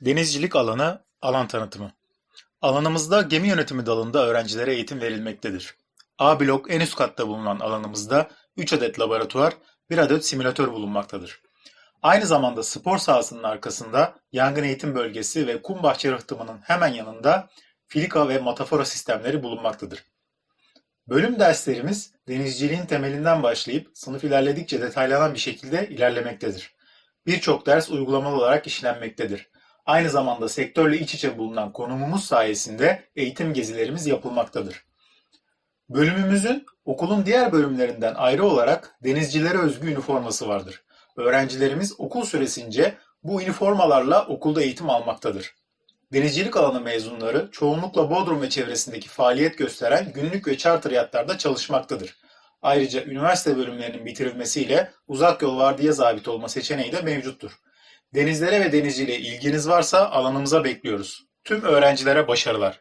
Denizcilik alanı, alan tanıtımı. Alanımızda gemi yönetimi dalında öğrencilere eğitim verilmektedir. A blok en üst katta bulunan alanımızda 3 adet laboratuvar, 1 adet simülatör bulunmaktadır. Aynı zamanda spor sahasının arkasında yangın eğitim bölgesi ve kum bahçe rıhtımının hemen yanında filika ve matafora sistemleri bulunmaktadır. Bölüm derslerimiz denizciliğin temelinden başlayıp sınıf ilerledikçe detaylanan bir şekilde ilerlemektedir. Birçok ders uygulamalı olarak işlenmektedir. Aynı zamanda sektörle iç içe bulunan konumumuz sayesinde eğitim gezilerimiz yapılmaktadır. Bölümümüzün okulun diğer bölümlerinden ayrı olarak denizcilere özgü üniforması vardır. Öğrencilerimiz okul süresince bu üniformalarla okulda eğitim almaktadır. Denizcilik alanı mezunları çoğunlukla Bodrum ve çevresindeki faaliyet gösteren günlük ve charter yatlarda çalışmaktadır. Ayrıca üniversite bölümlerinin bitirilmesiyle uzak yol vardiya zabit olma seçeneği de mevcuttur. Denizlere ve denizciliğe ilginiz varsa alanımıza bekliyoruz. Tüm öğrencilere başarılar.